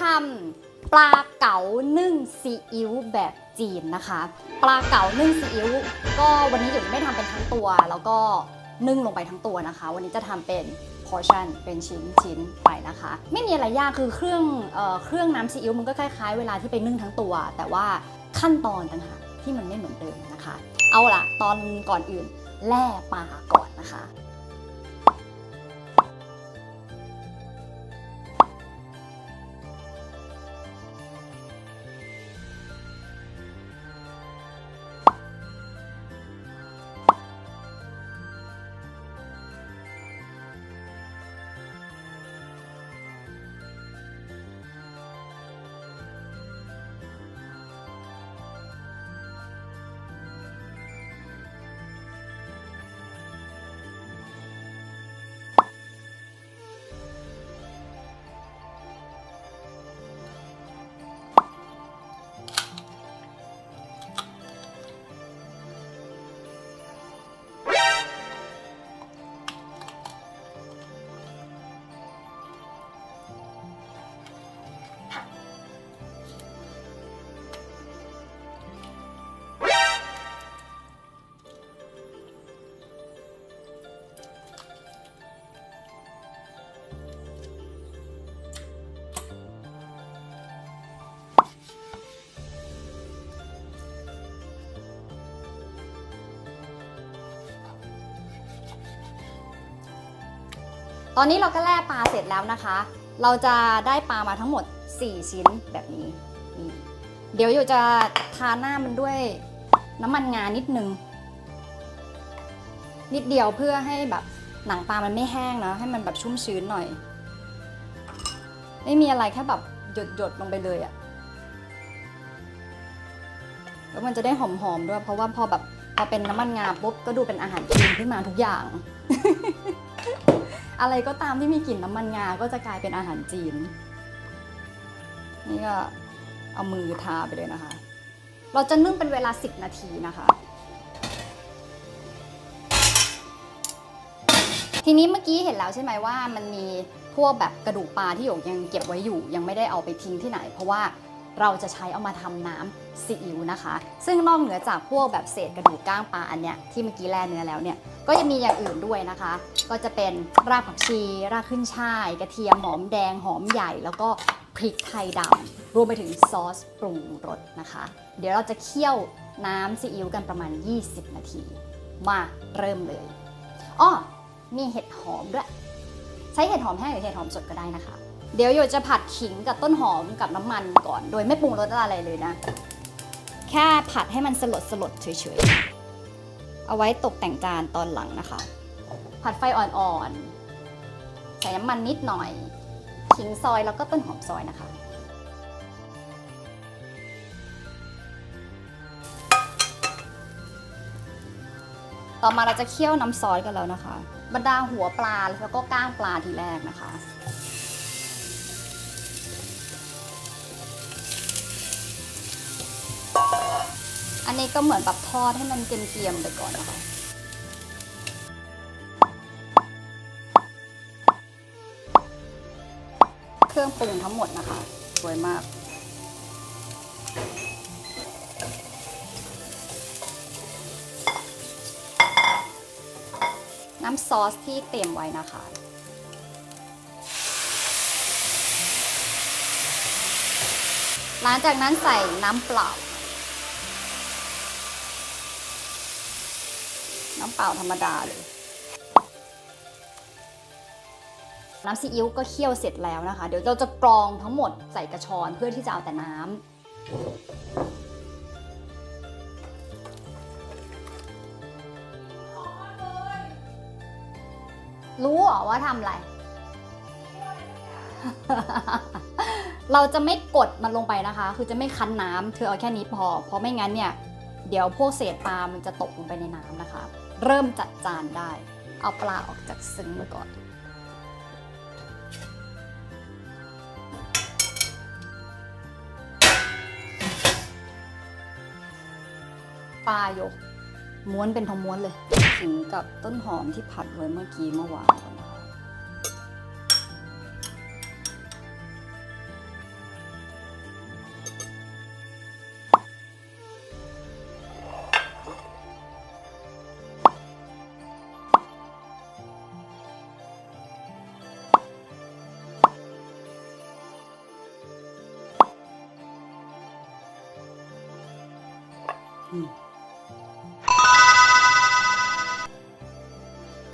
ทำปลาเก๋านึ่งซีอิ๊วแบบจีนนะคะ ปลาเก๋านึ่งซีอิ๊วก็วันนี้หยกจะไม่ทำเป็นทั้งตัว แล้วก็นึ่งลงไปทั้งตัวนะคะ วันนี้จะทำเป็น portion เป็นชิ้นชิ้นไปนะคะ ไม่มีอะไรยากคือเครื่องเอ่อเครื่องน้ำซีอิ๊วมันก็คล้ายๆ เวลาที่ไปนึ่งทั้งตัว แต่ว่าขั้นตอนต่างหากที่มันไม่เหมือนเดิมนะคะ เอาล่ะ ตอนก่อนอื่นแล่ปลาก่อนนะคะ ตอนนี้เราก็แล่ปลาเสร็จแล้วนะคะ เราจะได้ปลามาทั้งหมด 4 ชิ้นแบบนี้นี่เดี๋ยวอยู่จะทาหน้ามันด้วยน้ำมันงานิดนึง นิดเดียวเพื่อให้แบบหนังปลามันไม่แห้งนะให้มันแบบชุ่มชื้นหน่อย ไม่มีอะไรแค่แบบหยดๆลงไปเลยอะแล้วมันจะได้หอมๆด้วย เพราะว่าพอแบบพอเป็นน้ำมันงาปุ๊บก็ดูเป็นอาหารจีนขึ้นมาทุกอย่าง อะไรก็ตามที่มีกลิ่นน้ำมันงาก็จะกลายเป็นอาหารจีน นี่ก็เอามือทาไปเลยนะคะ เราจะนึ่งเป็นเวลา 10 นาทีนะคะ ทีนี้เมื่อกี้เห็นแล้วใช่ไหมว่ามันมีพวกแบบกระดูกปลาที่หยกยังเก็บไว้อยู่ ยังไม่ได้เอาไปทิ้งที่ไหน เพราะว่าเราจะใช้เอามาทำน้ำซีอิ๊วนะคะ ซึ่งนอกเหนือจากพวกแบบเศษกระดูกก้างปลาอันเนี้ยที่เมื่อกี้แล่เนื้อแล้วเนี่ย ก็จะมีอย่างอื่นด้วยนะคะ ก็จะเป็นรากผักชี รากขึ้นช่าย กระเทียมหอมแดงหอมใหญ่ แล้วก็พริกไทยดำรวมไปถึงซอสปรุงรสนะคะ เดี๋ยวเราจะเคี่ยวน้ำซีอิ๊วกันประมาณ 20 นาที มาเริ่มเลยอ้อมีเห็ดหอมด้วย ใช้เห็ดหอมแห้งหรือเห็ดหอมสดก็ได้นะคะ เดี๋ยวโยจะผัดขิงกับต้นหอมกับน้ำมันก่อน โดยไม่ปรุงรสอะไรเลยนะ แค่ผัดให้มันสลดสลดเฉยๆ เอาไว้ตกแต่งจานตอนหลังนะคะ ผัดไฟอ่อนๆ ใส่น้ำมันนิดหน่อยขิงซอยแล้วก็ต้นหอมซอยนะคะ ต่อมาเราจะเคี่ยวน้ำซอสกันแล้วนะคะ บรรดาหัวปลาแล้วก็ก้างปลาทีแรกนะคะ อันนี้ก็เหมือนแบบทอดให้มันเกรียมๆไปก่อนนะคะเครื่องปรุงทั้งหมดนะคะ สวยมาก น้ำซอสที่เตรียมไว้นะคะหลังจากนั้นใส่น้ำเปล่า น้ำเปล่าธรรมดาเลย น้ำซีอิ๊วก็เคี่ยวเสร็จแล้วนะคะ เดี๋ยวเราจะกรองทั้งหมดใส่กระชอนเพื่อที่จะเอาแต่น้ำรู้เหรอว่าทำอะไร เราจะไม่กดมันลงไปนะคะ คือจะไม่คั้นน้ำเธอเอาแค่นี้พอ เพราะไม่งั้นเนี่ย เดี๋ยวพวกเศษปลามันจะตกลงไปในน้ำนะคะ เริ่มจัดจานได้ เอาปลาออกจากซึ้งไว้ก่อน ปลายกม้วนเป็นทองม้วนเลยขิงกับต้นหอมที่ผัดไว้เมื่อกี้เมื่อวาน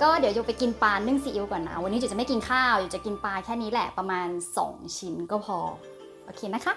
ก็เดี๋ยวโยไปกินปลานึ่งซีอิ๊วก่อนนะ วันนี้จุจะไม่กินข้าวจุจะกินปลาแค่นี้แหละประมาณ 2 ชิ้นก็พอ โอเคนะคะ